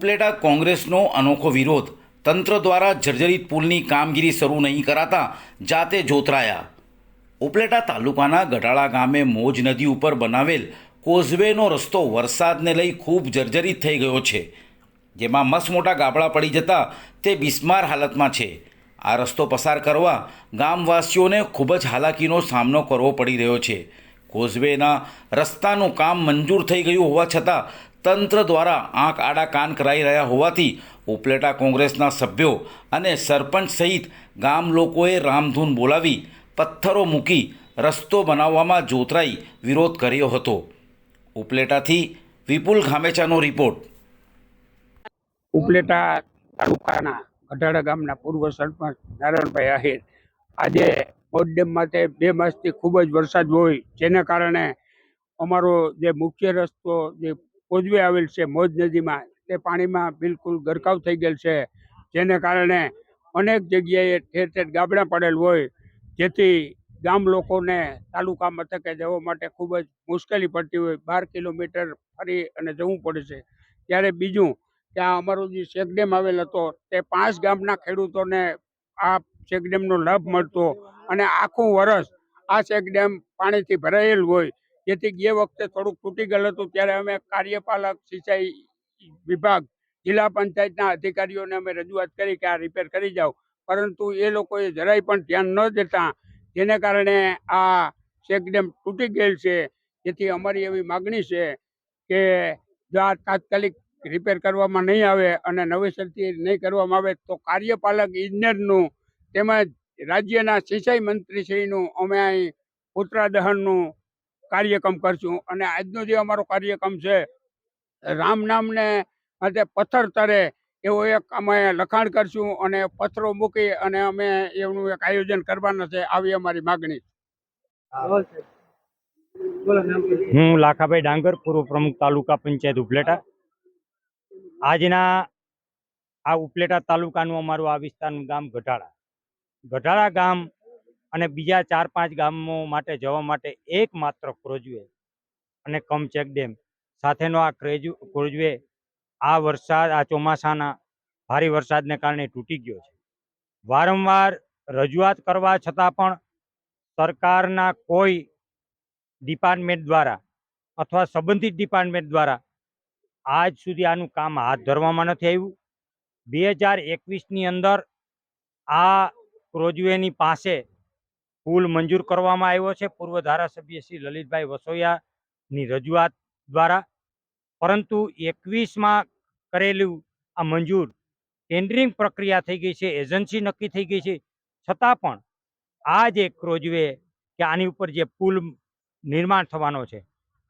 ઉપલેટા કોંગ્રેસનો અનોખો વિરોધ. તંત્ર દ્વારા જર્જરિત પુલની કામગીરી શરૂ નહીં કરાતા જાતે જોતરાયા. ઉપલેટા તાલુકાના ગઢાળા ગામે મોજ નદી ઉપર બનાવેલ કોઝવેનો રસ્તો વરસાદને લઈ ખૂબ જર્જરિત થઈ ગયો છે. જેમાં મસમોટા મોટા ગાબડા પડી જતા તે બિસ્માર હાલતમાં છે. આ રસ્તો પસાર કરવા ગામવાસીઓને ખૂબ જ હાલાકીનો સામનો કરવો પડી રહ્યો છે. કોઝવેના રસ્તાનું કામ મંજૂર થઈ ગયું હોવા છતાં તંત્ર દ્વારા આંખ આડા કાન કરાઈ રહ્યા હોવાથી ઉપલેટા કોંગ્રેસના સભ્યો અને સરપંચ સહિત ગામ લોકોએ રામધૂન બોલાવી પથ્થરો મૂકી રસ્તો બનાવવામાં જોતરાઈ વિરોધ કર્યો હતો. ઉપલેટાથી વિપુલ ખામેચાનો રિપોર્ટ. ઉપલેટા તાલુકાના ગઢાડા ગામના પૂર્વ સરપંચ નારાયણભાઈ આહિર આજે બોટ માટે બે માસથી ખૂબ જ વરસાદ હોય, જેને કારણે અમારો જે મુખ્ય રસ્તો, જે કોઝવે આવેલ છે, મોજ નદીમાં. તે પાણીમાં બિલકુલ ગરકાવ થઈ ગયેલ છે. જેને કારણે અનેક જગ્યાએ ઠેર ઠેર ગાબડા પડેલ હોય. જેથી ગામ લોકોને તાલુકા મથકે જવા માટે ખૂબ જ મુશ્કેલી પડતી હોય. બાર કિલોમીટર ફરી અને જવું પડે છે. ત્યારે બીજું ત્યાં અમારો જે ચેકડેમ આવેલ હતો, તે પાંચ ગામના ખેડૂતોને આ ચેકડેમનો લાભ મળતો. અને આખું વરસ આ ચેકડેમ પાણીથી ભરાયેલ હોય. જેથી એ વખતે થોડુંક તૂટી ગયેલું હતું ત્યારે અમે કાર્યપાલક, સિંચાઈ વિભાગ, જિલ્લા પંચાયતના અધિકારીઓને અમે રજૂઆત કરી કે આ રિપેર કરી જાઓ. પરંતુ એ લોકોએ જરાય પણ ધ્યાન ન દેતા જેને કારણે આ ચેકડેમ તૂટી ગયેલ છે. જેથી અમારી એવી માગણી છે કે જો આ તાત્કાલિક રિપેર કરવામાં નહીં આવે અને નવેસરથી નહીં કરવામાં આવે તો કાર્યપાલક ઇજનેરનું તેમજ રાજ્યના સિંચાઈ મંત્રીશ્રીનું અમે અહીં પુતળા દહનનું કાર્યક્રમ કરશું. અને આજનો જે અમારો કાર્યક્રમ છે, રામ નામને માટે પથ્થર તરે એવો એક અમે લખાણ કરશું અને પથ્થરો મૂકી અને અમે એનું એક આયોજન કરવાના છે, આવી અમારી માગણી. હું લાખાભાઈ ડાંગર, પૂર્વ પ્રમુખ તાલુકા પંચાયત ઉપલેટા. આજના આ ઉપલેટા તાલુકાનું અમારું આ વિસ્તારનું ગામ ગઢાળા. ગઢાળા ગામ અને બીજા ચાર પાંચ ગામો માટે જવા માટે એકમાત્ર ક્રોજવે અને કમ ચેક ડેમ. સાથેનો આ ક્રેજુ ક્રોજવે આ વરસાદ, આ ચોમાસાના ભારે વરસાદને કારણે તૂટી ગયો છે. વારંવાર રજૂઆત કરવા છતાં પણ સરકારના કોઈ ડિપાર્ટમેન્ટ દ્વારા અથવા સંબંધિત ડિપાર્ટમેન્ટ દ્વારા આજ સુધી આનું કામ હાથ ધરવામાં નથી આવ્યું. બે હજાર એકવીસની અંદર આ ક્રોજવેની પાસે પુલ મંજૂર કરવામાં આવ્યો છે. પૂર્વ ધારાસભ્ય શ્રી લલિતભાઈ વસોયાની રજૂઆત દ્વારા. પરંતુ એકવીસમાં કરેલું આ મંજૂર ટેન્ડરિંગ પ્રક્રિયા થઈ ગઈ છે. એજન્સી નક્કી થઈ ગઈ છે. છતાં પણ આ જે ક્રોજવે કે આની ઉપર જે પુલ નિર્માણ થવાનો છે.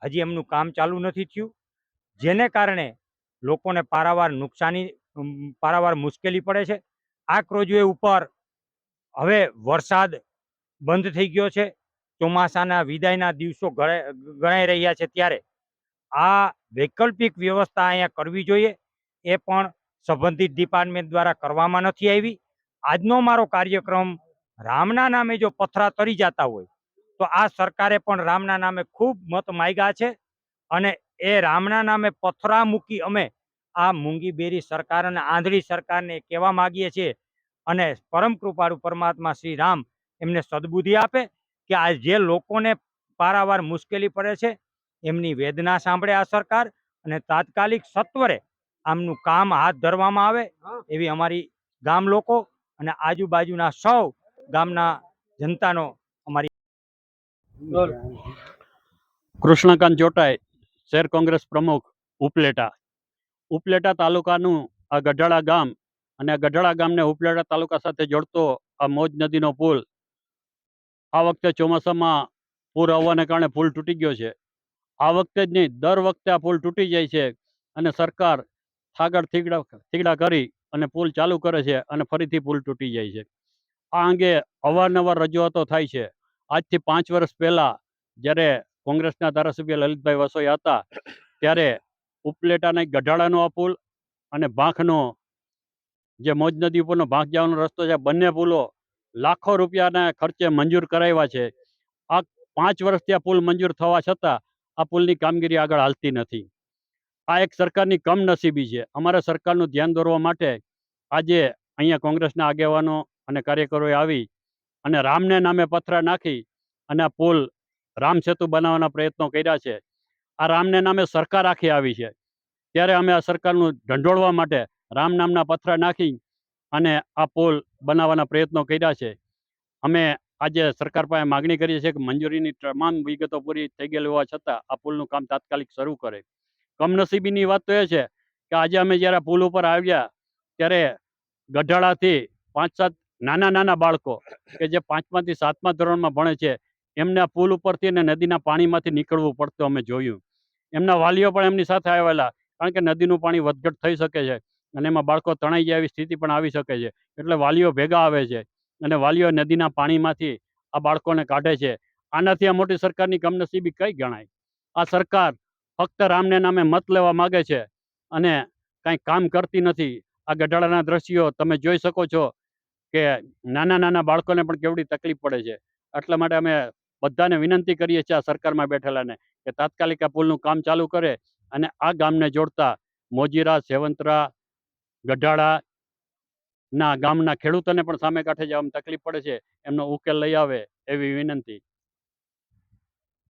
હજી એમનું કામ ચાલુ નથી થયું. જેને કારણે લોકોને પારાવાર નુકસાની પારાવાર મુશ્કેલી પડે છે. આ ક્રોજવે ઉપર હવે વરસાદ બંધ થઈ ગયો છે. ચોમાસાના વિદાયના દિવસો ગણાઈ રહ્યા છે ત્યારે. આ વૈકલ્પિક વ્યવસ્થા અહીંયા કરવી જોઈએ. એ પણ સંબંધિત ડિપાર્ટમેન્ટ દ્વારા કરવામાં નથી આવી. આજનો મારો કાર્યક્રમ રામના નામે જો પથરા તરી જતા હોય, તો આ સરકારે પણ રામના નામે ખૂબ મત માગ્યા છે અને એ રામના નામે પથરા મૂકી અમે આ મૂંગી બેરી સરકાર અને આંધળી સરકારને કહેવા માગીએ છીએ અને પરમ કૃપાળુ પરમાત્મા શ્રી રામ એમને સદબુદ્ધિ આપે કે આ જે લોકોને પારાવાર મુશ્કેલી પડે છે એમની વેદના સાંભળે આ સરકાર અને તાત્કાલિક સત્વરે આમનું કામ હાથ ધરવામાં આવે એવી અમારી ગામ લોકો અને આજુબાજુના સૌ ગામના જનતાનો અમારી કૃષ્ણકાંત ચોટાઈ શહેર કોંગ્રેસ પ્રમુખ ઉપલેટા. ઉપલેટા તાલુકાનું આ ગઢાળા ગામ અને આ ગઢડા ગામને ઉપલેટા તાલુકા સાથે જોડતો આ મોજ નદીનો પુલ આ વખતે ચોમાસામાં પૂર આવવાને કારણે પુલ તૂટી ગયો છે. આ વખતે જ નહીં, દર વખતે આ પુલ તૂટી જાય છે અને સરકાર થાગડ થીગડા થીગડા કરી અને પુલ ચાલુ કરે છે અને ફરીથી પુલ તૂટી જાય છે. આ અંગે અવારનવાર રજૂઆતો થાય છે. આજથી પાંચ વર્ષ પહેલાં જ્યારે કોંગ્રેસના ધારાસભ્ય લલિતભાઈ વસોઈ હતા, ત્યારે ઉપલેટાના ગઢાળાનો આ પુલ અને ભાંખનો જે મોજ નદી ઉપરનો ભાંખ જવાનો રસ્તો છે બંને પુલો લાખો રૂપિયાના ખર્ચે મંજૂર કરાવ્યા છે. આ પાંચ વર્ષથી આ પુલ મંજૂર થવા છતાં આ પુલની કામગીરી આગળ હાલતી નથી. આ એક સરકારની કમનસીબી છે. અમારા સરકારનું ધ્યાન દોરવા માટે આજે અહીંયા કોંગ્રેસના આગેવાનો અને કાર્યકરોએ આવી અને રામને નામે પથરા નાખી અને આ પુલ રામ સેતુ બનાવવાના પ્રયત્નો કર્યા છે. આ રામને નામે સરકાર આખી આવી છે. ત્યારે અમે આ સરકારનું ઢંઢોળવા માટે રામ નામના પથરા નાખી અને આ પુલ બનાવવાના પ્રયત્નો કર્યા છે. અમે આજે સરકાર પાસે માગણી કરીએ છીએ કે મંજૂરીની તમામ વિગતો પૂરી થઈ ગયેલી હોવા છતાં આ પુલનું કામ તાત્કાલિક શરૂ કરે. કમનસીબીની વાત તો એ છે કે આજે અમે જ્યારે પુલ ઉપર આવ્યા ત્યારે ગઢાળાથી પાંચ સાત નાના નાના બાળકો કે જે પાંચમાંથી સાતમા ધોરણમાં ભણે છે, એમને આ પુલ ઉપરથી અને નદીના પાણીમાંથી નીકળવું પડતું અમે જોયું. એમના વાલીઓ પણ એમની સાથે આવેલા કારણ કે નદીનું પાણી વધઘટ થઈ શકે છે. અને એમાં બાળકો તણાઈ જાય એવી સ્થિતિ પણ આવી શકે છે. એટલે વાલીઓ ભેગા આવે છે અને વાલીઓ નદીના પાણીમાંથી આ બાળકોને કાઢે છે. આનાથી આ મોટી સરકારની કમનસીબી કઈ ગણાય? આ સરકાર ફક્ત રામને નામે મત લેવા માગે છે અને કાંઈ કામ કરતી નથી. આ ગઢાળાના દ્રશ્યો તમે જોઈ શકો છો કે નાના નાના બાળકોને પણ કેવડી તકલીફ પડે છે. એટલા માટે અમે બધાને વિનંતી કરીએ છીએ આ સરકારમાં બેઠેલાને કે તાત્કાલિક આ પુલનું કામ ચાલુ કરે અને આ ગામને જોડતા મોજીરા, સેવંતરા ગઢાળા ના ગામના ખેડૂતોને પણ સામે કાંઠે જવામાં તકલીફ પડે છે, એમનો ઉકેલ લઈ આવે એવી વિનંતી.